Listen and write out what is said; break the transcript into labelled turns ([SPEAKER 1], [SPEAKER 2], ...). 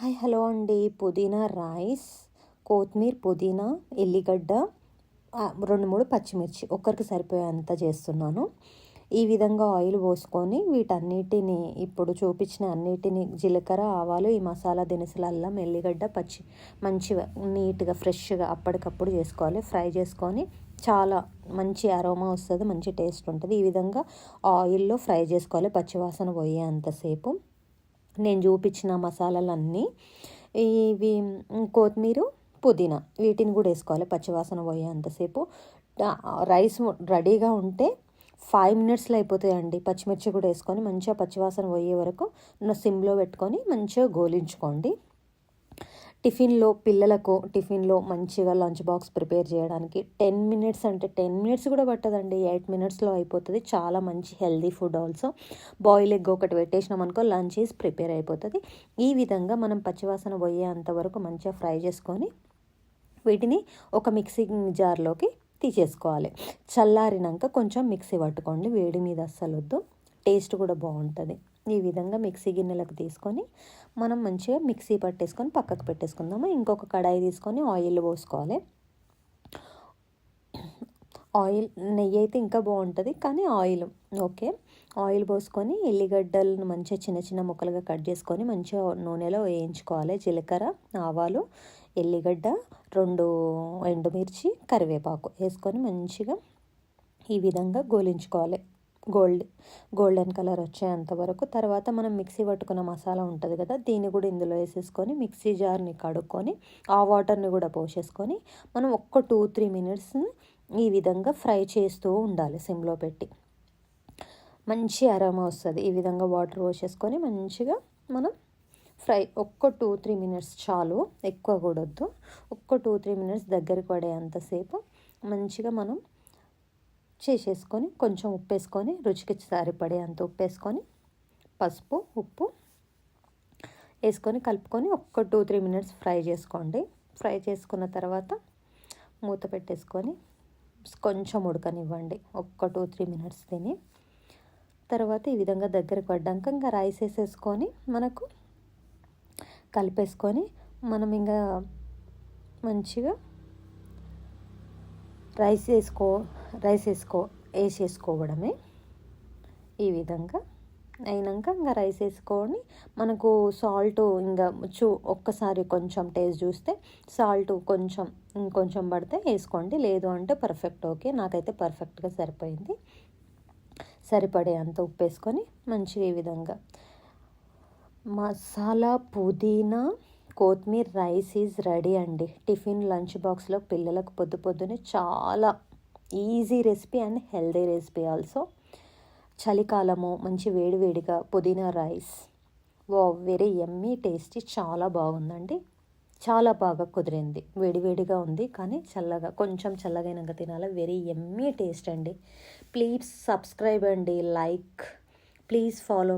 [SPEAKER 1] Hi hello అండి. పుదీనా rice కొత్తిమీర పుదీనా ఎల్లిగడ్డ రెండు మూడు పచ్చిమిర్చి. ఒక్కరికి సరిపోయేంత చేస్తున్నాను. ఈ విధంగా ఆయిల్ పోసుకొని వీటన్నిటిని ఇప్పుడు చూపించిన అన్నిటిని జీలకర్ర ఆవాలు ఈ మసాలా దినుసులు అల్లం ఎల్లిగడ్డ పచ్చి మంచిగా నీట్గా ఫ్రెష్గా అప్పటికప్పుడు చేసుకోవాలి. ఫ్రై చేసుకొని చాలా మంచి అరోమా వస్తుంది మంచి టేస్ట్ ఉంటుంది. ఈ విధంగా ఆయిల్లో ఫ్రై చేసుకోవాలి పచ్చివాసన పోయేంతసేపు నేను చూపించిన మసాలాలన్నీ. ఇవి కొత్తిమీర పుదీనా వీటిని కూడా వేసుకోవాలి. పచ్చివాసన పోయేంతసేపు. రైస్ రెడీగా ఉంటే ఫైవ్ మినిట్స్లో అయిపోతాయండి. పచ్చిమిర్చి కూడా వేసుకొని మంచిగా పచ్చివాసన పోయే వరకు సిమ్లో పెట్టుకొని మంచిగా గోలించుకోండి. టిఫిన్లో పిల్లలకు టిఫిన్లో మంచిగా లంచ్ బాక్స్ ప్రిపేర్ చేయడానికి టెన్ మినిట్స్ అంటే టెన్ మినిట్స్ కూడా పట్టదండి. ఎయిట్ మినిట్స్లో అయిపోతుంది. చాలా మంచి healthy food also. Boil egg ఒకటి పెట్టేసినాం అనుకో లంచ్ ఈజ్ ప్రిపేర్ అయిపోతుంది. ఈ విధంగా మనం పచ్చివాసన పోయేంత వరకు మంచిగా ఫ్రై చేసుకొని వీటిని ఒక మిక్సింగ్ జార్లోకి తీసేసుకోవాలి. చల్లారినాక కొంచెం మిక్సీ పట్టుకోండి. వేడి మీద అస్సలు వద్దు టేస్ట్ కూడా బాగుంటుంది. ఈ విధంగా మిక్సీ గిన్నెలకు తీసుకొని మనం మంచిగా మిక్సీ పట్టేసుకొని పక్కకు పెట్టేసుకుందాము. ఇంకొక కడాయి తీసుకొని ఆయిల్ పోసుకోవాలి. ఆయిల్ నెయ్యి అయితే ఇంకా బాగుంటుంది కానీ ఆయిల్ ఓకే. ఆయిల్ పోసుకొని ఎల్లిగడ్డలను మంచిగా చిన్న చిన్న ముక్కలుగా కట్ చేసుకొని మంచిగా నూనెలో వేయించుకోవాలి. జీలకర్ర ఆవాలు ఎల్లిగడ్డ రెండు ఎండుమిర్చి కరివేపాకు వేసుకొని మంచిగా ఈ విధంగా గోలించుకోవాలి. గోల్డ్ గోల్డెన్ కలర్ వచ్చేంత వరకు. తర్వాత మనం మిక్సీ పట్టుకున్న మసాలా ఉంటుంది కదా దీన్ని కూడా ఇందులో వేసేసుకొని మిక్సీ జార్ని కడుక్కొని ఆ వాటర్ని కూడా పోసేసుకొని మనం ఒక్క టూ త్రీ మినిట్స్ ఈ విధంగా ఫ్రై చేస్తూ ఉండాలి సిమ్లో పెట్టి. మంచి అరమ వస్తుంది. ఈ విధంగా వాటర్ పోసేసుకొని మంచిగా మనం ఫ్రై ఒక్క టూ త్రీ మినిట్స్ చాలు ఎక్కువ కూడొద్దు. ఒక్క టూ త్రీ మినిట్స్ దగ్గరికి పడేంతసేపు మంచిగా మనం చేసేసుకొని కొంచెం ఉప్పు వేసుకొని రుచికి సరిపడే అంత ఉప్పు వేసుకొని పసుపు ఉప్పు వేసుకొని కలుపుకొని ఒక్క టూ త్రీ మినిట్స్ ఫ్రై చేసుకోండి. ఫ్రై చేసుకున్న తర్వాత మూత పెట్టేసుకొని కొంచెం ఉడకనివ్వండి. ఒక్క టూ త్రీ మినిట్స్ తిని తర్వాత ఈ విధంగా దగ్గరకు పడ్డాక ఇంకా రైస్ వేసేసుకొని మనకు కలిపేసుకొని మనం ఇంకా మంచిగా రైస్ వేసుకో రైస్ వేసుకో వేసేసుకోవడమే ఈ విధంగా. అయినాక ఇంకా రైస్ వేసుకొని మనకు సాల్ట్ ఇంకా చూ ఒక్కసారి కొంచెం టేస్ట్ చూస్తే సాల్ట్ కొంచెం ఇంకొంచెం పడితే వేసుకోండి. లేదు అంటే పర్ఫెక్ట్ ఓకే నాకైతే పర్ఫెక్ట్గా సరిపోయింది. సరిపడే అంత ఉప్పు వేసుకొని మంచిగా ఈ విధంగా మసాలా పుదీనా కొత్తిమీర రైస్ ఈజ్ రెడీ అండి. టిఫిన్ లంచ్ బాక్స్లో పిల్లలకు పొద్దు పొద్దునే చాలా easy recipe and healthy recipe also చలికాలము మంచి వేడివేడిగా పుదీనా రైస్. వా వెరీ ఎమ్మీ టేస్టీ చాలా బాగుందండి. చాలా బాగా కుదిరింది. వేడివేడిగా ఉంది కానీ చల్లగా కొంచెం చల్లగైనాక తినాలి. వెరీ ఎమ్మీ టేస్ట్ అండి. ప్లీజ్ సబ్స్క్రైబ్ అండి. Like please follow